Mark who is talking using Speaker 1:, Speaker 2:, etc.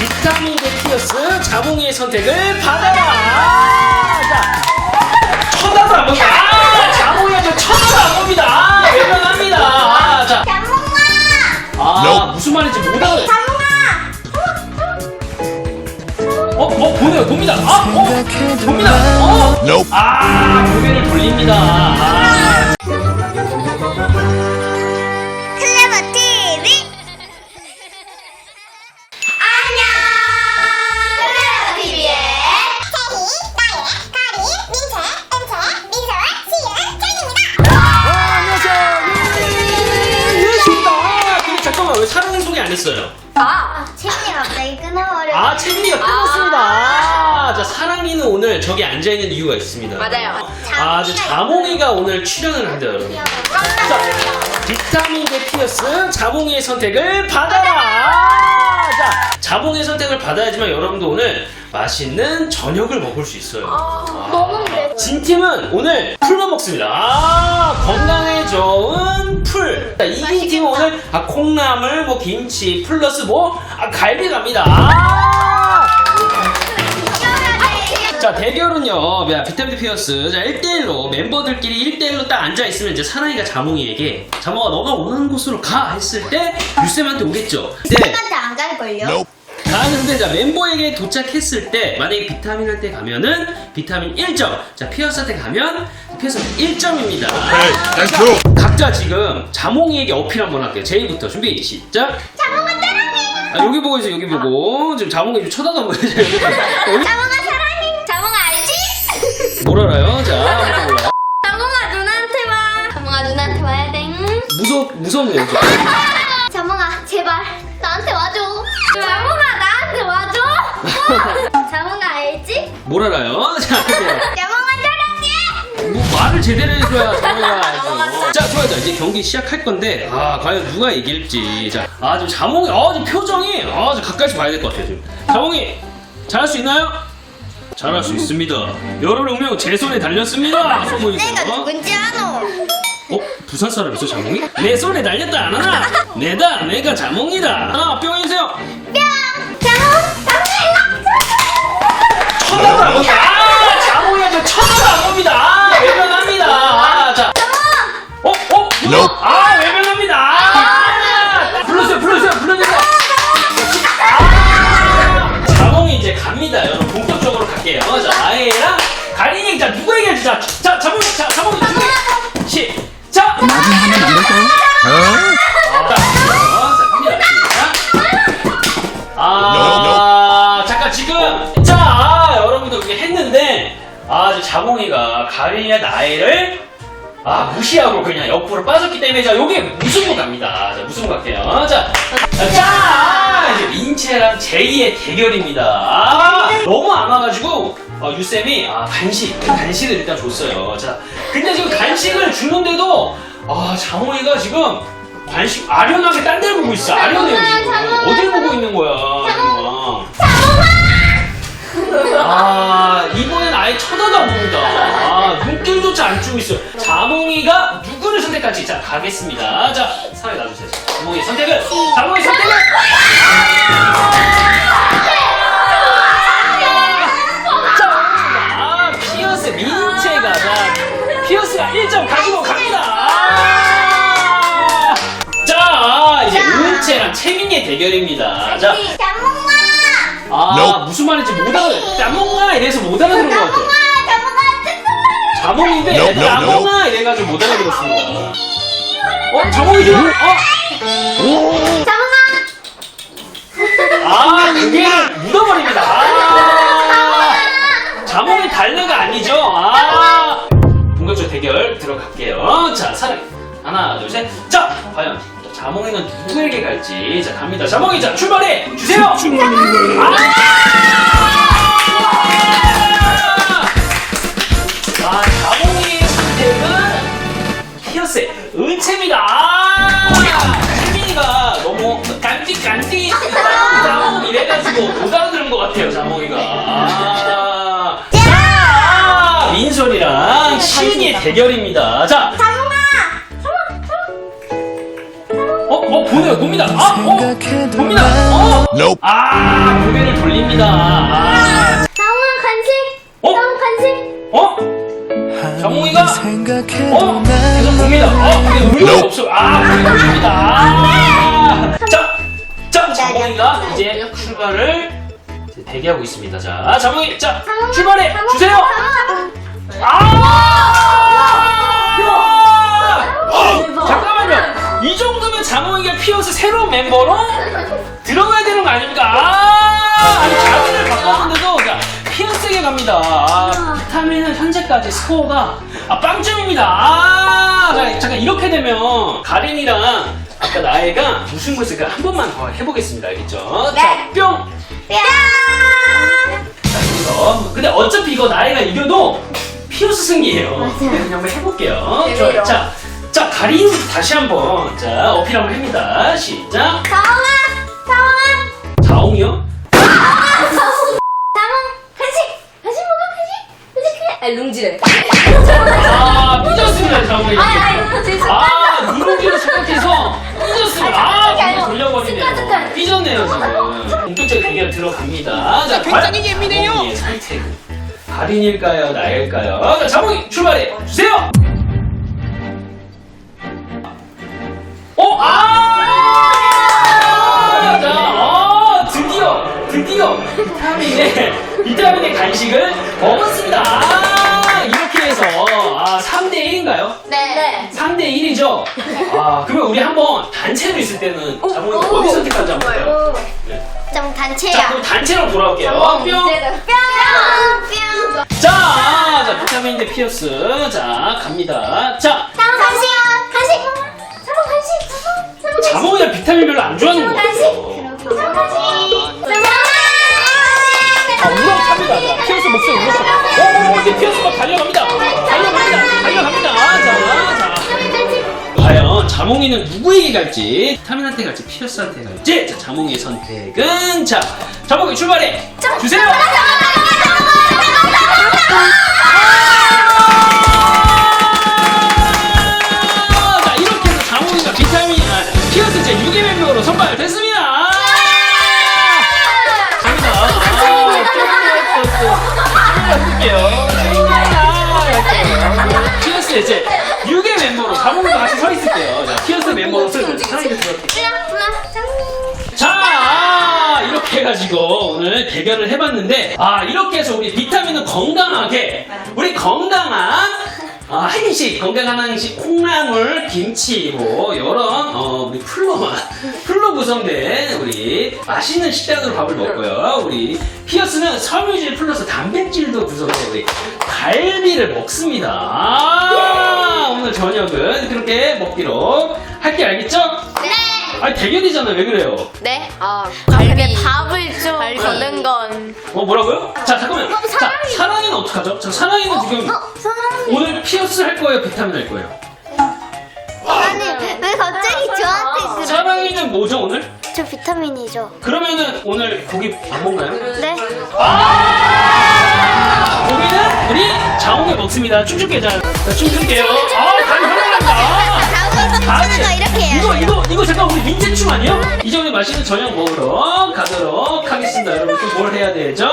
Speaker 1: 비타민 대 피어스 자몽이의 선택을 받아라. 자, 쳐다도 안 봅니다. 아, 자몽이가 저 쳐다도 안 봅니다. 아, 외면합니다. 아, 자, 아 무슨 말인지 못 알아요. 어, 어, 보네요, 돕니다. 아, 어, 돕니다. 어,
Speaker 2: Nope.
Speaker 1: 아, 고개를 돌립니다. 아, 채민이가 끊었습니다. 아, 자, 사랑이는 오늘 저기 앉아있는 이유가 있습니다.
Speaker 3: 맞아요.
Speaker 1: 아, 저 자몽이가 오늘 출연을 한대요, 여러분. 자, 비타민 대 피어스 자몽이의 선택을 받아라. 자, 자몽의 선택을 받아야지만 여러분도 오늘 맛있는 저녁을 먹을 수 있어요.
Speaker 4: 너무 그래
Speaker 1: 진 팀은 오늘 풀만 먹습니다. 아, 건강에 좋은 풀. 자, 이긴 팀은 오늘 아, 콩나물, 뭐 김치, 플러스 뭐 아, 갈비 갑니다. 아! 자 대결은요. 야, 비타민 피어스. 자 1대1로 멤버들끼리 1대1로 딱 앉아 있으면 이제 사나이가 자몽이에게 자몽아 너가 원하는 곳으로 가! 했을 때 유쌤한테 오겠죠. 네
Speaker 4: 한테 안 갈걸요?
Speaker 1: 가는데 자 멤버에게 도착했을 때 만약에 비타민한테 가면은 비타민 1점. 자 피어스한테 가면 피어스한테 1점입니다.
Speaker 2: Hey, that's true.
Speaker 1: 각자 지금 자몽이에게 어필 한번 할게요. 제이부터 준비 시작.
Speaker 4: 자몽아 사랑해!
Speaker 1: 아, 여기 보고 있어 여기 보고. 지금 자몽이 좀 쳐다도 안 보여요.
Speaker 4: 자몽아
Speaker 1: 무서 무섭네요 지금.
Speaker 4: 자몽아 제발 나한테 와줘 자몽아 나한테 와줘 자몽아 알지?
Speaker 1: 뭘 알아요? 자, 이제
Speaker 4: 자몽아 사랑해
Speaker 1: 뭐 말을 제대로 해줘야 자몽이가. 자, 좋아요. 자, 이제 경기 시작할 건데, 아, 과연 누가 이길지. 자, 아, 지금 자몽이, 아, 지금 표정이, 아, 좀 가까이서 봐야 될 것 같아요, 지금. 자몽이, 잘할 수 있나요? 잘할 수 있습니다. 여러분의 운명 제 손에 달렸습니다. 손 보이세요?
Speaker 4: 내가 누군지 아노
Speaker 1: 어? 부산 사람 있어, 자몽이? 내 손에 달렸다, 안 하나? 내다, 내가 자몽이다. 하나, 뿅 해주세요.
Speaker 4: 뿅 자몽 자몽아
Speaker 1: 쳐다 시작!
Speaker 2: Huh?
Speaker 1: 자, 어, 자, 갑니다. 시작. 아, 잠깐 지금 자, 아, 여러분들 그게 했는데 아, 이제 자몽이가 가린이의 나이를 아, 무시하고 그냥 옆으로 빠졌기 때문에 자, 요게 무승부 갑니다. 자, 무승부 갈게요. 자, 민채랑 제이의 대결입니다. 아, 너무 안 와가지고 어, 유쌤이 아, 간식, 간식을 일단 줬어요. 자, 근데 지금 간식을 주는데도 아, 자몽이가 지금 관심 아련하게 딴 데를 보고 있어. 아련해요 지금. 어딜 보고 있는 거야? 자몽아. 아 이번엔 아예 쳐다도 안 봅니다. 아 눈길조차 안 주고 있어요. 자몽이가 누구를 선택할지 자 가겠습니다. 자 사회 놔주세요. 자몽이 선택은 자몽이 선택은 말인지 못 알아 짜몽아 이래서 못 알아들은 것 같아
Speaker 4: 자몽아 자몽아
Speaker 1: 자몽인데
Speaker 2: Nope, nope,
Speaker 1: 짜몽아 이래가지고 못 알아들었습니다 어? 자몽이 지금 어?
Speaker 4: 자몽아
Speaker 1: 아 고개를 묻어버립니다 아 자몽이 달래가 아니죠 아 본격적 대결 들어갈게요 자 사랑 하나 둘 셋 자 과연 자몽이는 누구에게 갈지 자 갑니다. 자몽이 자 출발해! 주세요! 아, 자몽이의 선택은 피어스의 은채입니다. 아, 채민이가 너무 깐띠 깐띠 자몽 이래가지고 못 알아들은 것 같아요, 자몽이가. 아, 자, 민솔이랑 시은이의 대결입니다. 자, 보네요 봅니다 아 어, 봅니다 어?
Speaker 2: Nope.
Speaker 1: 아 고개를 돌립니다 아,
Speaker 4: 상아 간식.
Speaker 1: 어?
Speaker 4: 상아 간식.
Speaker 1: 어? 정웅이가 어? 계속 봅니다 어 근데
Speaker 2: Nope.
Speaker 1: 없어 아 고개 돌립니다 아, 자, 자 자몽이가 이제 출발을 이제 대기하고 있습니다 자 자몽이 자 출발해 주세요 아! 자몽이가 피어스 새로운 멤버로 들어가야 되는 거 아닙니까? 아, 아니 자리를 바꿨는데도 자, 피어스에게 갑니다. 아, 비타민은 현재까지 스코어가 아, 빵점입니다. 아, 자, 잠깐 이렇게 되면 가린이랑 아까 나애가 무슨 것을 한 번만 더 해보겠습니다. 알겠죠? 자,
Speaker 4: 네.
Speaker 1: 뿅.
Speaker 4: 뿅.
Speaker 1: 자. 근데 어차피 이거 나이가 이겨도 피어스 승리예요. 그래서 그냥 한번 해볼게요. 좋아요. 자, 자 가린 다시 한번 자 어필 한번 합니다. 시작.
Speaker 4: 상아. 상아.
Speaker 1: 자옹이요?
Speaker 4: 상아 간식. 간식 먹어 간식. 간식. 아 룽지래.
Speaker 1: 아 삐졌습니다 자옹이.
Speaker 4: 아니 아니
Speaker 1: 제아 누룽지를 생각해서 삐졌습니다. 아
Speaker 4: 아니고
Speaker 1: 돌려버리네요.
Speaker 4: 습관, 습관.
Speaker 1: 삐졌네요 지금. 본격적인 대결 들어갑니다. 자 굉장히 예민해요. 자몽이의 선택은 가린일까요 나일까요? 자 자몽이 출발해 주세요. 간식을 먹었습니다. 아, 이렇게 해서, 아, 3대 1인가요?
Speaker 4: 네.
Speaker 1: 3대 1이죠? 아, 그러면 우리 한번 단체로 있을 때는 자몽이 어디 선택하지 한번 볼까요? 네.
Speaker 4: 좀
Speaker 1: 자,
Speaker 4: 단체야.
Speaker 1: 그럼 단체로 돌아올게요. 뿅!
Speaker 4: 뿅. 뿅.
Speaker 1: 자, 자, 비타민 대 피어스. 자, 갑니다. 자,
Speaker 4: 상아 간식. 간식. 상아 간식. 상아
Speaker 1: 자몽이가 비타민 별로 안 좋아하는 자몽이는 누구에게 갈지, 타민한테 갈지, 피어스한테 갈지. 자, 자몽이의 선택은 자, 자몽이 출발해. 주세요. 자, 가지고 오늘 대결을 해봤는데 아 이렇게 해서 우리 비타민은 건강하게 우리 건강한 아, 한식 건강한 한식 콩나물 김치로 이런 어, 우리 풀로만 풀로 구성된 우리 맛있는 식단으로 밥을 먹고요. 우리 피어스는 섬유질 플러스 단백질도 구성된 우리 갈비를 먹습니다. 아, 오늘 저녁은 그렇게 먹기로 할게 알겠죠?
Speaker 4: 네.
Speaker 1: 아니 대결이잖아요 왜 그래요?
Speaker 4: 네. 아, 갈비 밥을 좀 거는 건.
Speaker 1: 어 뭐라고요? 자 잠깐만.
Speaker 4: 어,
Speaker 1: 자
Speaker 4: 사랑이.
Speaker 1: 사랑이는 어떡하죠? 자 사랑이는 지금
Speaker 4: 사랑이.
Speaker 1: 오늘 피어스 할 거예요, 비타민 할 거예요.
Speaker 4: 아니, 왜 갑자기 저한테 그래?
Speaker 1: 사랑이는 뭐죠 오늘?
Speaker 4: 저 비타민이죠.
Speaker 1: 그러면은 오늘 고기 안 먹나요?
Speaker 4: 네.
Speaker 1: 아 고기는 우리 자홍이 먹습니다. 춤출게 자, 자 춤출게요. 아 다리 활발합니다.
Speaker 4: 춤추는 거 이렇게 해요.
Speaker 1: 이거 이거 이거 잠깐 우리 민재춤 아니에요? 이제 우리 맛있는 저녁 먹으러 가도록 하겠습니다. 여러분 또 뭘 해야 되죠?